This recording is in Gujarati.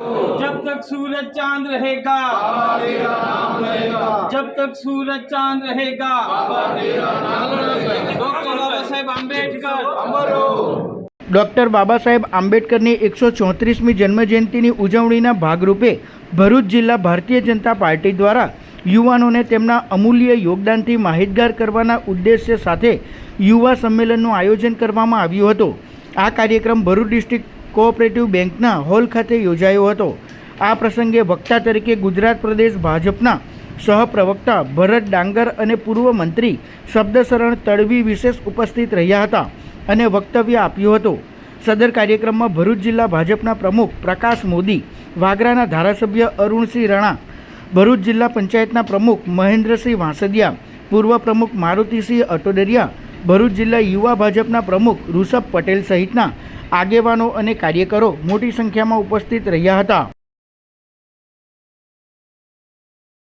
जब तक सूरज चांद रहेगा जब तक सूरज चांद रहेगा डॉक्टर बाबा साहेब आंबेडकर ડૉક્ટર બાબા સાહેબ આંબેડકરની એકસો ચોત્રીસમી જન્મજયંતિની ઉજવણીના ભાગરૂપે ભરૂચ જિલ્લા ભારતીય જનતા પાર્ટી દ્વારા યુવાનોને તેમના અમૂલ્ય યોગદાનથી માહિતગાર કરવાના ઉદ્દેશ્ય સાથે યુવા સંમેલનનું આયોજન કરવામાં આવ્યું હતું આ કાર્યક્રમ ભરૂચ ડિસ્ટ્રિક્ટ કોઓપરેટિવ બેંકના હોલ ખાતે યોજાયો હતો. આ પ્રસંગે વક્તા તરીકે ગુજરાત પ્રદેશ ભાજપના સહપ્રવક્તા ભરત ડાંગર અને પૂર્વ મંત્રી શબ્દશરણ તડવી વિશેષ ઉપસ્થિત રહ્યા હતા અને વક્તવ્ય આપ્યું હતું. સદર કાર્યક્રમમાં ભરૂચ જિલ્લા ભાજપના પ્રમુખ પ્રકાશ મોદી, વાગરાના ધારાસભ્ય અરુણસિંહ રાણા, ભરૂચ જિલ્લા પંચાયતના પ્રમુખ મહેન્દ્રસિંહ વાંસદિયા, પૂર્વ પ્રમુખ મારુતિસિંહ અટોદરિયા ભરૂચ જિલ્લા યુવા ભાજપના પ્રમુખ ઋષભ પટેલ સહિતના આગેવાનો અને કાર્યકરો મોટી સંખ્યામાં ઉપસ્થિત રહ્યા હતા.